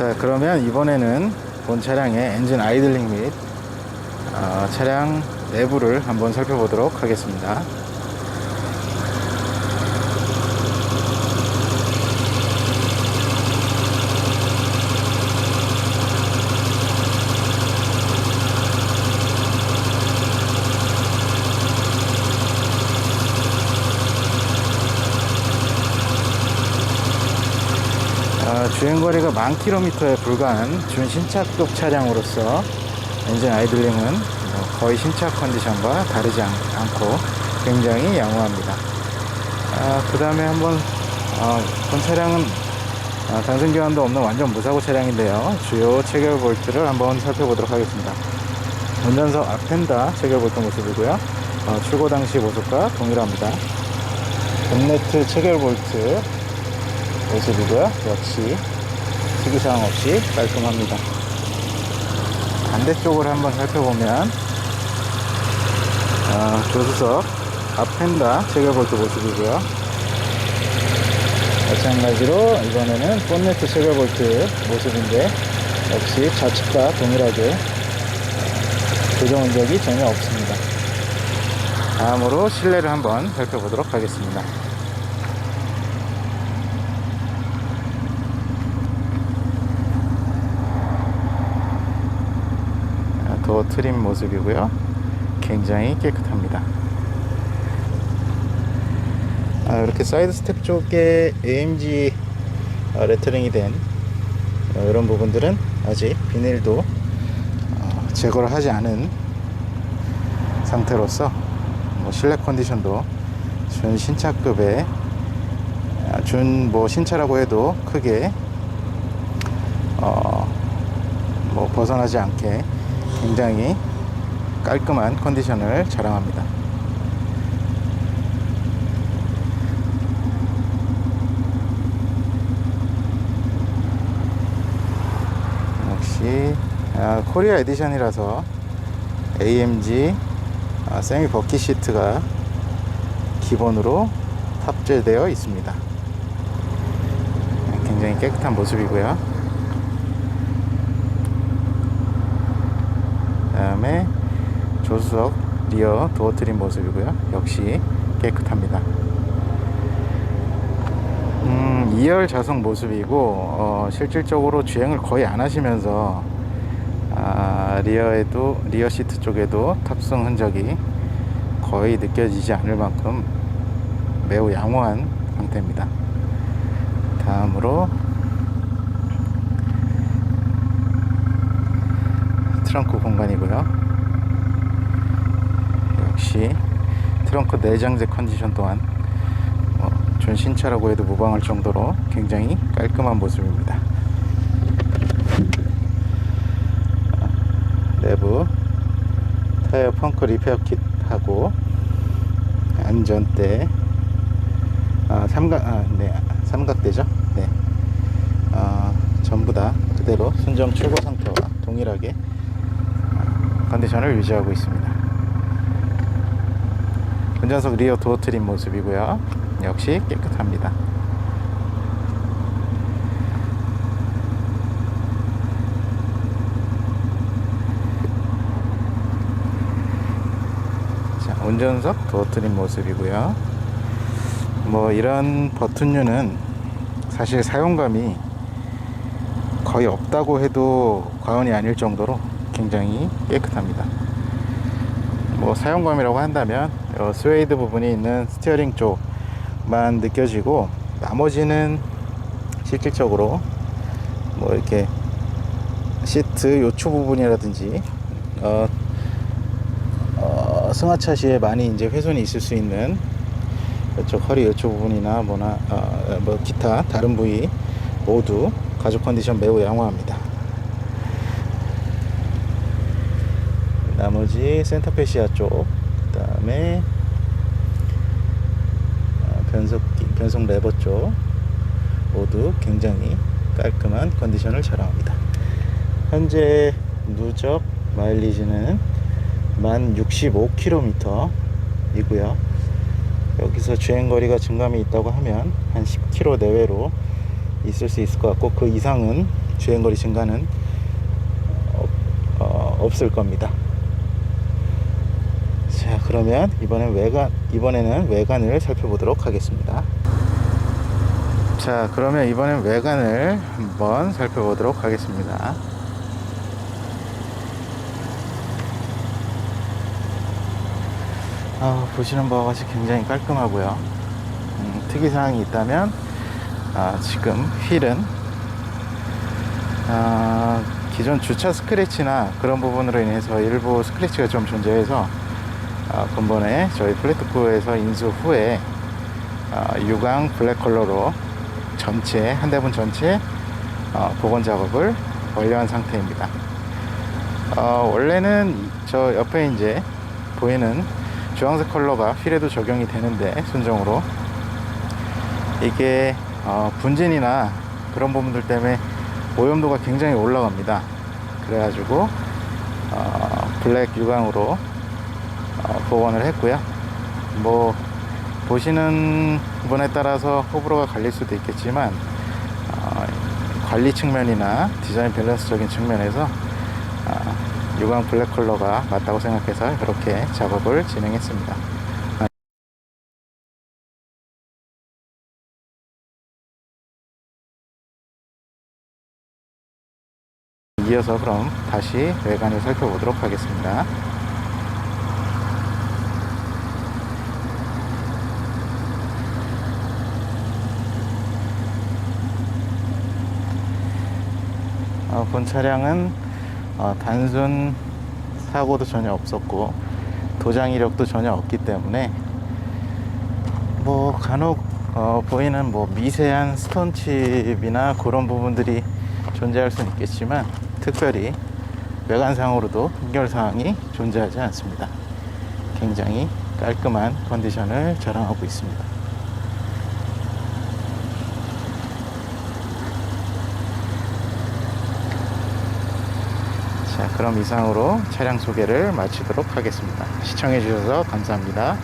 자 그러면 이번에는 본 차량의 엔진 아이들링 및 어, 차량 내부를 한번 살펴보도록 하겠습니다. 주행거리가 만 킬로미터에 불과한 준 신차급 차량으로서 엔진 아이들링은 뭐 거의 신차 컨디션과 다르지 않, 고 굉장히 양호합니다. 그 다음에 한번 어, 본 차량은 아, 단순 교환도 없는 완전 무사고 차량인데요. 주요 체결 볼트를 한번 살펴보도록 하겠습니다. 운전석 앞펜다 체결 볼트 모습이고요. 어, 출고 당시 모습과 동일합니다. 본네트 체결 볼트 모습이고요. 역시 특이사항 없이 깔끔합니다. 반대쪽을 한번 살펴보면 어, 조수석 앞펜다 체결볼트 모습이고요. 마찬가지로 이번에는 본네트 체결볼트 모습인데 역시 좌측과 동일하게 어, 조정 흔적이 전혀 없습니다. 다음으로 실내를 한번 살펴보도록 하겠습니다. 트림 모습이고요. 굉장히 깨끗합니다. 아, 이렇게 사이드 스텝 쪽에 AMG 어, 레터링이 된 어, 이런 부분들은 아직 비닐도 어, 제거를 하지 않은 상태로서 뭐 실내 컨디션도 준 신차급의 아, 준뭐 신차라고 해도 크게 어, 뭐 벗어나지 않게 굉장히 깔끔한 컨디션을 자랑합니다. 역시 아, 코리아 에디션이라서 AMG 아, 세미 버킷 시트가 기본으로 탑재되어 있습니다. 굉장히 깨끗한 모습이고요. 다음에 조수석 리어 도어 트림 모습이고요. 역시 깨끗합니다. 음, 2열 좌석 모습이고 어, 실질적으로 주행을 거의 안 하시면서 아, 리어에도 리어 시트 쪽에도 탑승 흔적이 거의 느껴지지 않을 만큼 매우 양호한 상태입니다. 다음으로 트렁크 공간이고요. 역시 트렁크 내장재 컨디션 또한 어, 준신차라고 해도 무방할 정도로 굉장히 깔끔한 모습입니다. 어, 내부 타이어 펑크 리페어 킷하고 안전대 아, 삼각 아, 네 삼각대죠. 네. 어, 전부 다 그대로 순정 출고 상태와 동일하게 컨디션을 유지하고 있습니다. 운전석 리어 도어 트림 모습이고요. 역시 깨끗합니다. 자, 운전석 도어 트림 모습이고요. 뭐 이런 버튼류는 사실 사용감이 거의 없다고 해도 과언이 아닐 정도로 굉장히 깨끗합니다. 뭐 사용감이라고 한다면 어, 스웨이드 부분이 있는 스티어링 쪽만 느껴지고 나머지는 실질적으로 뭐 이렇게 시트 요추 부분이라든지 어, 어, 승하차 시에 많이 이제 훼손이 있을 수 있는 이쪽 허리 요추 부분이나 뭐나 어, 뭐 기타 다른 부위 모두 가죽 컨디션 매우 양호합니다. 나머지 센터페시아 쪽, 그 다음에 어, 변속 변속 레버 쪽 모두 굉장히 깔끔한 컨디션을 자랑합니다. 현재 누적 마일리지는 만 65km이고요. 여기서 주행 거리가 증감이 있다고 하면 한 10km 내외로 있을 수 있을 것 같고 그 이상은 주행거리 증가는 없, 어, 없을 겁니다. 자, 그러면 이번엔 외관, 이번에는 외관을 살펴보도록 하겠습니다. 자, 그러면 이번엔 외관을 한번 살펴보도록 하겠습니다. 아, 보시는 바와 같이 굉장히 깔끔하고요. 음, 특이사항이 있다면, 아, 지금 휠은, 아, 기존 주차 스크래치나 그런 부분으로 인해서 일부 스크래치가 좀 존재해서, 아, 근본에 저희 플랫프에서 인수 후에, 아, 유광 블랙 컬러로 전체, 한 대분 전체, 어, 복원 작업을 완료한 상태입니다. 어, 원래는 이- 저 옆에 이제 보이는 주황색 컬러가 휠에도 적용이 되는데 순정으로 이게 어, 분진이나 그런 부분들 때문에 오염도가 굉장히 올라갑니다. 그래가지고 어, 블랙 유광으로 어, 복원을 했고요. 뭐 보시는 분에 따라서 호불호가 갈릴 수도 있겠지만 어, 관리 측면이나 디자인 밸런스적인 측면에서 아, 유광 블랙 컬러가 맞다고 생각해서 이렇게 작업을 진행했습니다. 아, 이어서 그럼 다시 외관을 살펴보도록 하겠습니다. 어, 본 차량은 어, 단순 사고도 전혀 없었고 도장 이력도 전혀 없기 때문에 뭐 간혹 어, 보이는 뭐 미세한 스톤칩이나 그런 부분들이 존재할 수는 있겠지만 특별히 외관상으로도 흠결사항이 존재하지 않습니다. 굉장히 깔끔한 컨디션을 자랑하고 있습니다. 자, 그럼 이상으로 차량 소개를 마치도록 하겠습니다. 시청해 주셔서 감사합니다.